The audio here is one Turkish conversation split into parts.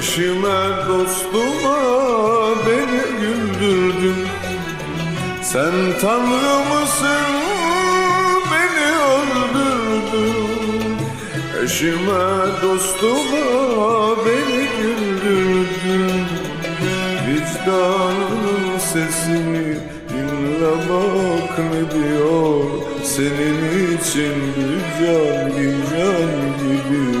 Eşime dostuma beni güldürdün. Sen Tanrı mısın? Beni öldürdün. Eşime dostuma beni güldürdün. Vicdanın sesini dinle bak ne diyor? Senin için bir can gidiyor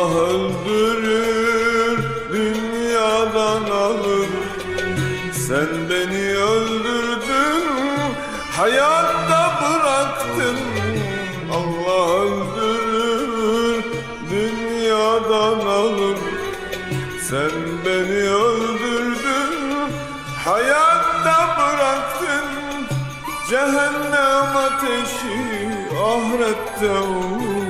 Allah öldürür, dünyadan alır. Sen beni öldürdün, hayatta bıraktın. Allah öldürür, dünyadan alır. Sen beni öldürdün, hayatta bıraktın. Cehennem ateşi ahirette olur.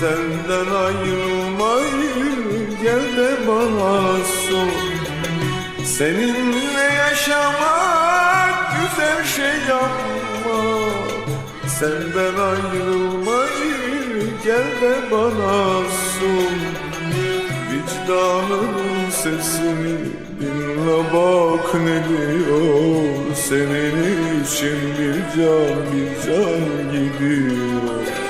Senden ayrılmayı gel de bana sor. Seninle yaşamak güzel şey ama Senden ayrılmayı gel de bana sor. Vicdanın sesini dinle bak ne diyor. Senin için bir can bir can gidiyor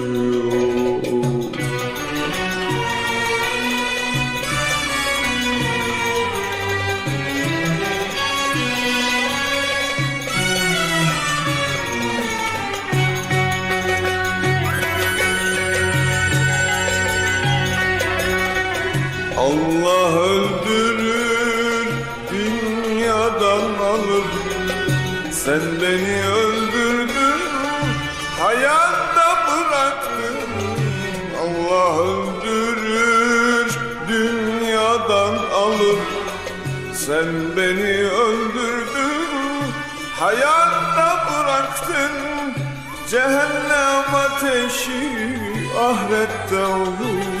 Allah öldürür, dünyadan alır. Sen beni öldürdün, hayatta bıraktın. Allah öldürür, dünyadan alır. Sen beni öldürdün, hayatta bıraktın. Cehennem ateşi ahirette olur.